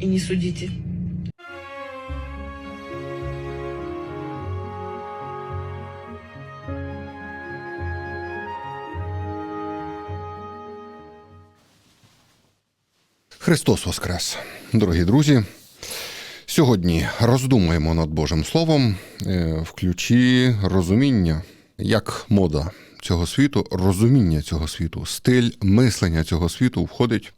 и не судите. Христос Воскрес! Дорогі друзі! Сьогодні роздумуємо над Божим Словом е, в ключі розуміння, як мода цього світу, розуміння цього світу, стиль мислення цього світу входить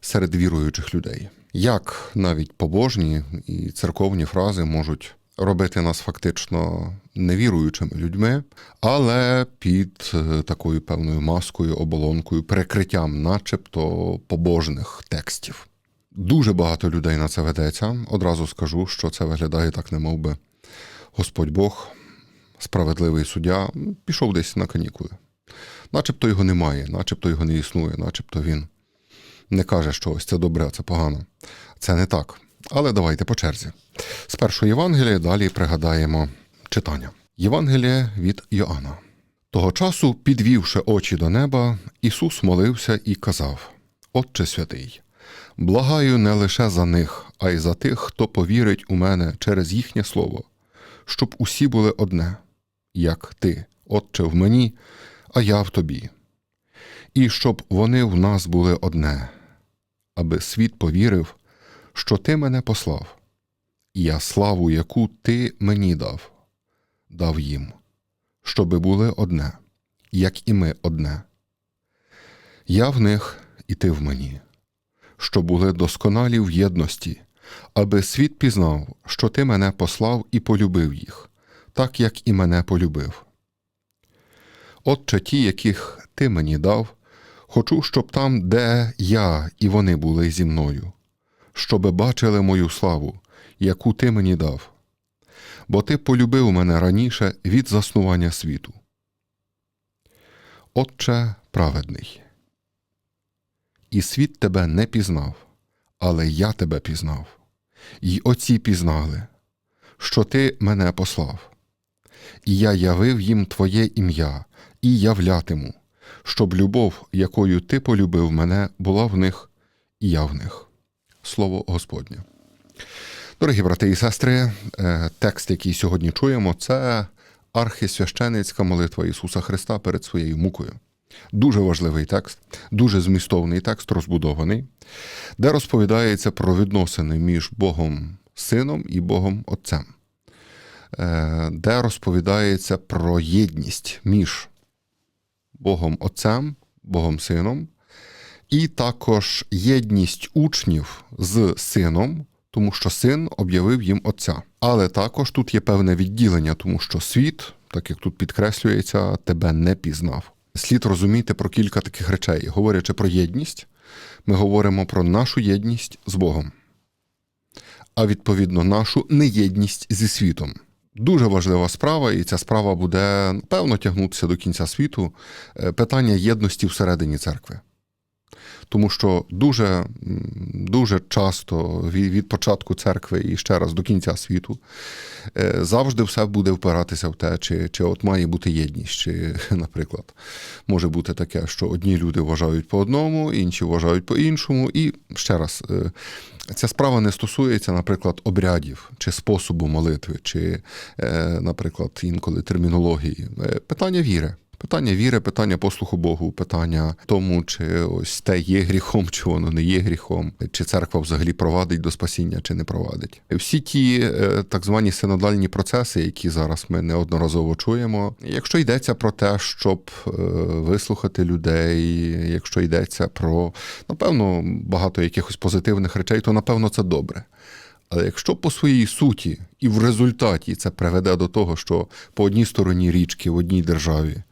серед віруючих людей. Як навіть побожні і церковні фрази можуть робити нас фактично невіруючими людьми, але під е, такою певною маскою, оболонкою, перекриттям, начебто побожних текстів. Дуже багато людей на це ведеться. Одразу скажу, що це виглядає так, не би Господь Бог, справедливий суддя, пішов десь на канікули. Начебто його немає, начебто його не існує, начебто він не каже, що ось це добре, а це погано. Це не так. Але давайте по черзі. З першої Євангелія далі пригадаємо читання. Євангеліє від Йоанна. Того часу, підвівши очі до неба, Ісус молився і казав: Отче святий, благаю не лише за них, а й за тих, хто повірить у мене через їхнє слово, щоб усі були одне, як ти, Отче, в мені, а я в тобі, і щоб вони в нас були одне, аби світ повірив, що ти мене послав, і я славу, яку ти мені дав, дав їм, щоби були одне, як і ми одне. Я в них, і ти в мені, що були досконалі в єдності, аби світ пізнав, що ти мене послав і полюбив їх, так як і мене полюбив. Отче ті, яких ти мені дав, хочу, щоб там, де я і вони були зі мною, щоби бачили мою славу, яку ти мені дав, бо ти полюбив мене раніше від заснування світу. Отче праведний, і світ тебе не пізнав, але я тебе пізнав, і оці пізнали, що ти мене послав, і я явив їм Твоє ім'я, і являтиму, щоб любов, якою ти полюбив мене, була в них, і я в них. Слово Господнє. Дорогі брати і сестри, е, текст, який сьогодні чуємо, це архисвященицька молитва Ісуса Христа перед своєю мукою. Дуже важливий текст, дуже змістовний текст, розбудований, де розповідається про відносини між Богом Сином і Богом Отцем, Е, де розповідається про єдність між Богом Отцем, Богом Сином, і також єдність учнів з сином, тому що син об'явив їм Отця. Але також тут є певне відділення, тому що світ, так як тут підкреслюється, тебе не пізнав. Слід розуміти про кілька таких речей. Говорячи про єдність, ми говоримо про нашу єдність з Богом, а відповідно нашу неєдність зі світом. Дуже важлива справа, і ця справа буде певно тягнутися до кінця світу. е, Питання єдності всередині церкви. Тому що дуже, дуже часто від, початку церкви і ще раз до кінця світу е, завжди все буде впиратися в те, чи, чи от має бути єдність, чи, наприклад, може бути таке, що одні люди вважають по одному, інші вважають по іншому. І ще раз, е, ця справа не стосується, наприклад, обрядів чи способу молитви, чи, е, наприклад, інколи термінології. Е, Питання віри. Питання віри, питання послуху Богу, питання тому, чи ось те є гріхом, чи воно не є гріхом, чи церква взагалі провадить до спасіння, чи не провадить. Всі ті е, так звані синодальні процеси, які зараз ми неодноразово чуємо, якщо йдеться про те, щоб е, вислухати людей, якщо йдеться про напевно багато якихось позитивних речей, то напевно це добре. Але якщо по своїй суті і в результаті це приведе до того, що по одній стороні річки в одній державі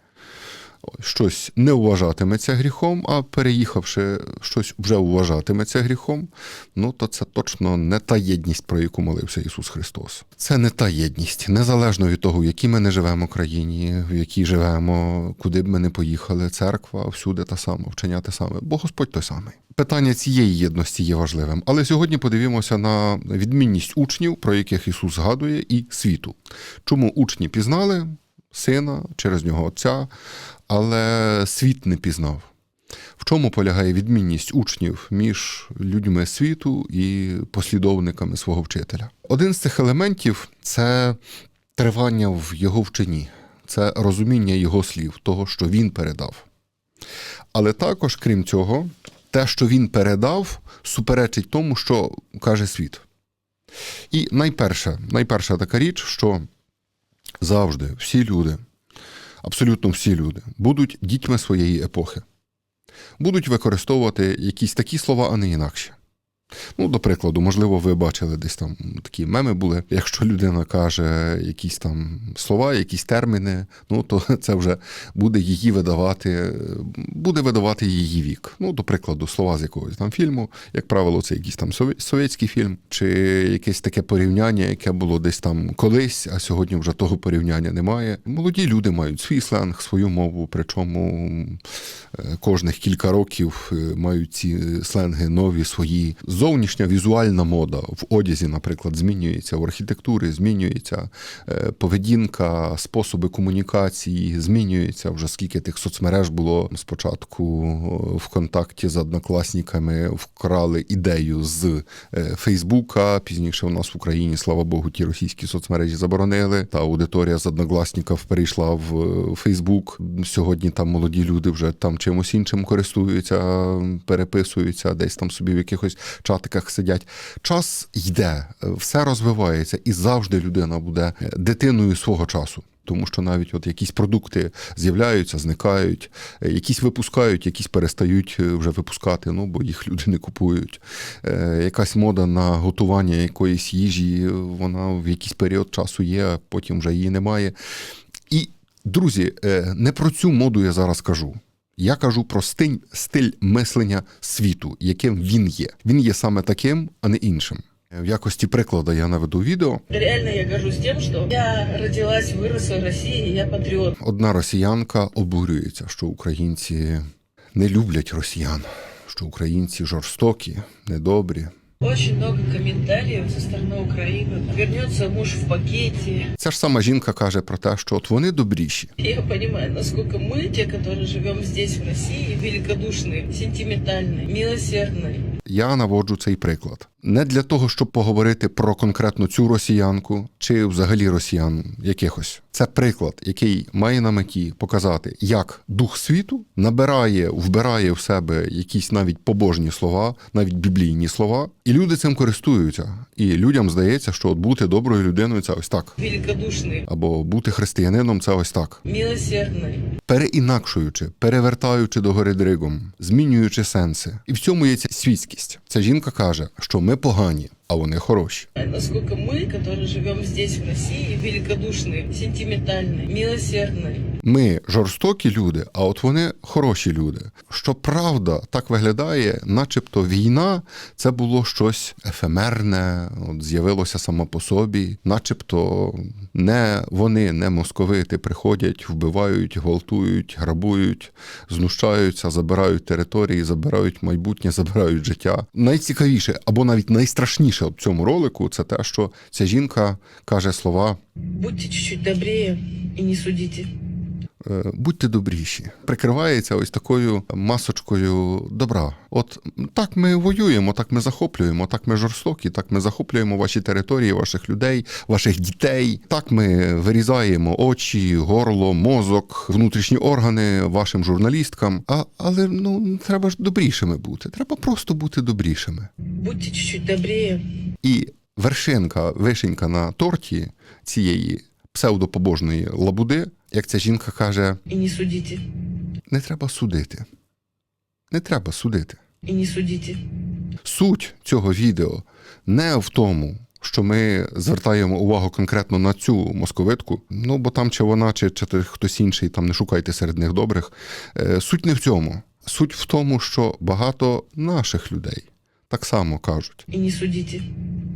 щось не вважатиметься гріхом, а переїхавши, щось вже вважатиметься гріхом, ну то це точно не та єдність, про яку молився Ісус Христос. Це не та єдність, незалежно від того, в якій ми не живемо країні, в якій живемо, куди б ми не поїхали. Церква всюди та сама, вчення те саме, бо Господь той самий. Питання цієї єдності є важливим. Але сьогодні подивимося на відмінність учнів, про яких Ісус згадує, і світу. Чому учні пізнали сина через нього Отця, але світ не пізнав. В чому полягає відмінність учнів між людьми світу і послідовниками свого вчителя? Один з цих елементів це тривання в його вченні, це розуміння його слів, того, що він передав. Але також, крім цього, те, що він передав, суперечить тому, що каже світ. І найперша, найперша така річ, що завжди. Всі люди, абсолютно всі люди, будуть дітьми своєї епохи, будуть використовувати якісь такі слова, а не інакші. Ну, до прикладу, можливо, ви бачили десь там такі меми були. Якщо людина каже якісь там слова, якісь терміни, ну то це вже буде її видавати, буде видавати її вік. Ну, до прикладу, слова з якогось там фільму, як правило, це якийсь там совєтський фільм, чи якесь таке порівняння, яке було десь там колись, а сьогодні вже того порівняння немає. Молоді люди мають свій сленг, свою мову, причому е, кожних кілька років е, мають ці сленги нові свої. Зовнішня візуальна мода в одязі, наприклад, змінюється, в архітектурі змінюється, е, поведінка, способи комунікації змінюються. Вже скільки тих соцмереж було спочатку е, ВКонтакті з однокласниками вкрали ідею з е, Фейсбука. Пізніше у нас в Україні, слава Богу, ті російські соцмережі заборонили. Та аудиторія з однокласників перейшла в е, Фейсбук. Сьогодні там молоді люди вже там чимось іншим користуються, переписуються, десь там собі в якихось чатиках сидять. Час йде, е, все розвивається, і завжди людина буде е, дитиною свого часу. Тому що навіть от якісь продукти з'являються, зникають, е, якісь випускають, якісь перестають вже випускати, ну бо їх люди не купують. Якась мода на готування якоїсь їжі, вона в якийсь період часу є, а потім вже її немає. І, друзі, не про цю моду я зараз кажу. Я кажу про стиль, стиль мислення світу, яким він є. Він є саме таким, а не іншим. В якості прикладу я наведу відео. Реально я кажу з тим, що я родилась, виросла в Росії. і я патріот. Одна росіянка обурюється, що українці не люблять росіян, що українці жорстокі, недобрі. Очень много комментариев со стороны Украины. Вернется муж в пакете. Ця ж сама жінка каже про те, що от вони добріші. И Я понимаю, насколько мы, те, которые живем здесь, в России, великодушные, сентиментальные, милосердные. Я наводжу цей приклад не для того, щоб поговорити про конкретно цю росіянку чи взагалі росіян якихось. Це приклад, який має на меті показати, як дух світу набирає, вбирає в себе якісь навіть побожні слова, навіть біблійні слова, і люди цим користуються. І людям здається, що от бути доброю людиною це ось так, Великодушные, або бути християнином це ось так. милосердные. переінакшуючи, перевертаючи догори дригом, змінюючи сенси. І в цьому є ця світськість. Ця жінка каже, що ми погані, а вони хороші. Насколько мы, которые живем здесь, в России, великодушные, сентиментальные, милосердные. Ми жорстокі люди, а от вони хороші люди. Що правда так виглядає, начебто війна це було щось ефемерне, от з'явилося само по собі, начебто не вони, не московити приходять, вбивають, гвалтують, грабують, знущаються, забирають території, забирають майбутнє, забирають життя. Найцікавіше або навіть найстрашніше в цьому ролику це те, що ця жінка каже слова. Будьте чуть-чуть добрее і не судите. Е, будьте добріші. Прикривається ось такою масочкою добра. От так ми воюємо, так ми захоплюємо, так ми жорстокі, так ми захоплюємо ваші території, ваших людей, ваших дітей. Так ми вирізаємо очі, горло, мозок, внутрішні органи вашим журналісткам. А, але ну треба ж добрішими бути. Треба просто бути добрішими. Будьте чуть-чуть добрее І вершинка, вишенька на торті цієї псевдопобожної лабуди, як ця жінка каже, и не судите. не треба судити. Не треба судити. И не судите. Суть цього відео не в тому, що ми звертаємо увагу конкретно на цю московитку. Ну, бо там чи вона, чи, чи хтось інший, там не шукайте серед них добрих. Е, Суть не в цьому. Суть в тому, що багато наших людей так само кажуть. И не судите.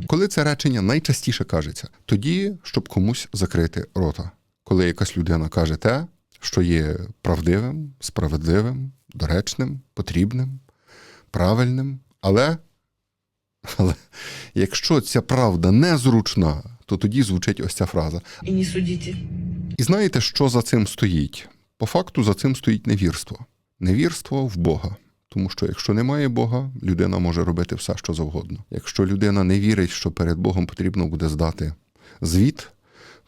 Коли це речення найчастіше кажеться, тоді, щоб комусь закрити рота. Коли якась людина каже те, що є правдивим, справедливим, доречним, потрібним, правильним, але, але якщо ця правда незручна, то тоді звучить ось ця фраза. И не судите. І знаєте, що за цим стоїть? По факту за цим стоїть невірство. Невірство в Бога. Тому що якщо немає Бога, людина може робити все, що завгодно. Якщо людина не вірить, що перед Богом потрібно буде здати звіт,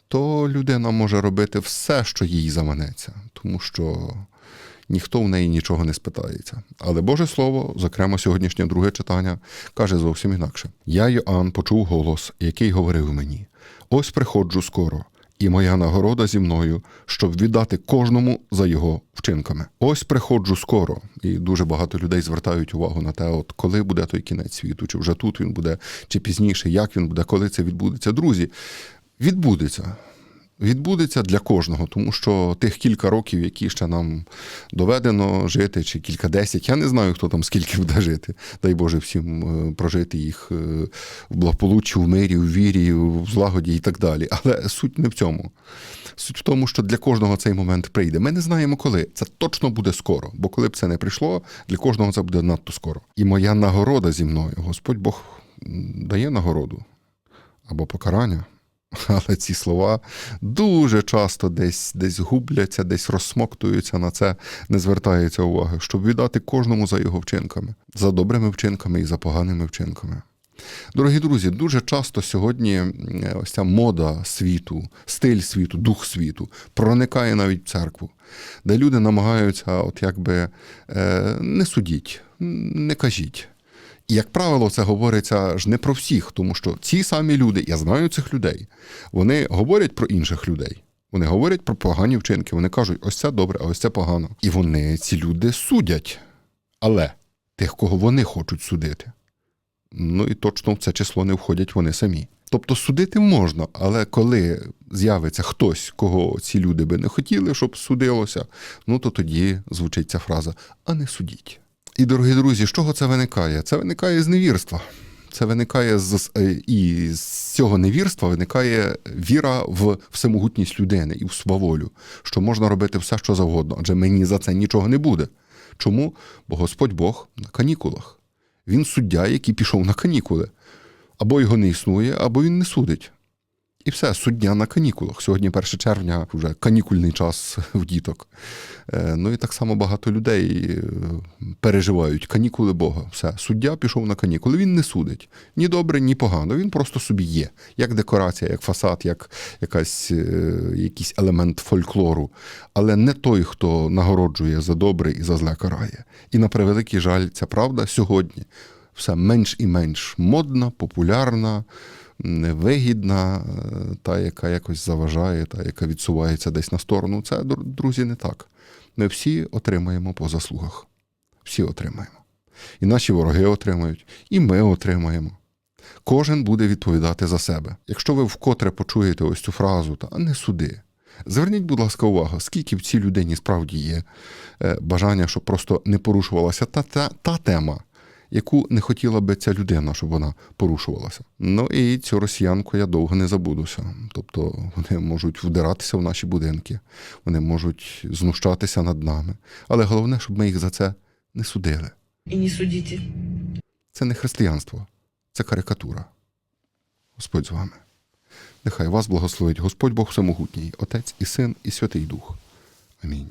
то людина може робити все, що їй заманеться, тому що ніхто в неї нічого не спитається. Але Боже Слово, зокрема сьогоднішнє друге читання, каже зовсім інакше: Я, Йоанн, почув голос, який говорив мені: ось приходжу скоро. І моя нагорода зі мною, щоб віддати кожному за його вчинками. Ось приходжу скоро, і дуже багато людей звертають увагу на те, от коли буде той кінець світу, чи вже тут він буде, чи пізніше, як він буде, коли це відбудеться. Друзі, відбудеться. Відбудеться для кожного, тому що тих кілька років, які ще нам доведено жити, чи кілька десять, я не знаю, хто там скільки буде жити. Дай Боже всім е, прожити їх е, в благополуччі, в мирі, в вірі, в злагоді і так далі. Але суть не в цьому. Суть в тому, що для кожного цей момент прийде. Ми не знаємо коли. Це точно буде скоро, бо коли б це не прийшло, для кожного це буде надто скоро. І моя нагорода зі мною. Господь Бог дає нагороду або покарання. Але ці слова дуже часто десь, десь губляться, десь розсмоктуються на це, не звертається уваги, щоб віддати кожному за його вчинками, за добрими вчинками і за поганими вчинками. Дорогі друзі, дуже часто сьогодні ось ця мода світу, стиль світу, дух світу проникає навіть в церкву, де люди намагаються, от якби е, не судіть, не кажіть. І, як правило, це говориться ж не про всіх, тому що ці самі люди, я знаю цих людей, вони говорять про інших людей. Вони говорять про погані вчинки. Вони кажуть, ось це добре, а ось це погано. І вони, ці люди, судять. Але тих, кого вони хочуть судити. Ну і точно в це число не входять вони самі. Тобто судити можна, але коли з'явиться хтось, кого ці люди би не хотіли, щоб судилося, ну то тоді звучить ця фраза а не судіть. І, дорогі друзі, з чого це виникає? Це виникає з невірства. Це виникає з е, і з цього невірства виникає віра в всемогутність людини і в сваволю, що можна робити все, що завгодно, адже мені за це нічого не буде. Чому? Бо Господь Бог на канікулах. Він суддя, який пішов на канікули. Або його не існує, або він не судить. І все, суддя на канікулах. Сьогодні 1 червня, вже канікульний час в діток. Е, Ну і так само багато людей е, переживають канікули Бога. Все, суддя пішов на канікули. Він не судить ні добре, ні погано. Він просто собі є, як декорація, як фасад, як якась, е, якийсь елемент фольклору. Але не той, хто нагороджує за добре і за зле карає. І на превеликий жаль, ця правда сьогодні все менш і менш модна, популярна невигідна, е, та, яка якось заважає, та, яка відсувається десь на сторону. Це, друзі, не так. Ми всі отримаємо по заслугах. Всі отримаємо. І наші вороги отримають, і ми отримаємо. Кожен буде відповідати за себе. Якщо ви вкотре почуєте ось цю фразу, та не суди. Зверніть, будь ласка, увагу, скільки в цій людині справді є е, бажання, щоб просто не порушувалася та, та, та тема, яку не хотіла би ця людина, щоб вона порушувалася. Ну і цю росіянку я довго не забудуся. Тобто вони можуть вдиратися в наші будинки, вони можуть знущатися над нами. Але головне, щоб ми їх за це не судили. И не судите. Це не християнство, це карикатура. Господь з вами. Нехай вас благословить Господь Бог Всемогутній, Отець і Син, і Святий Дух. Амінь.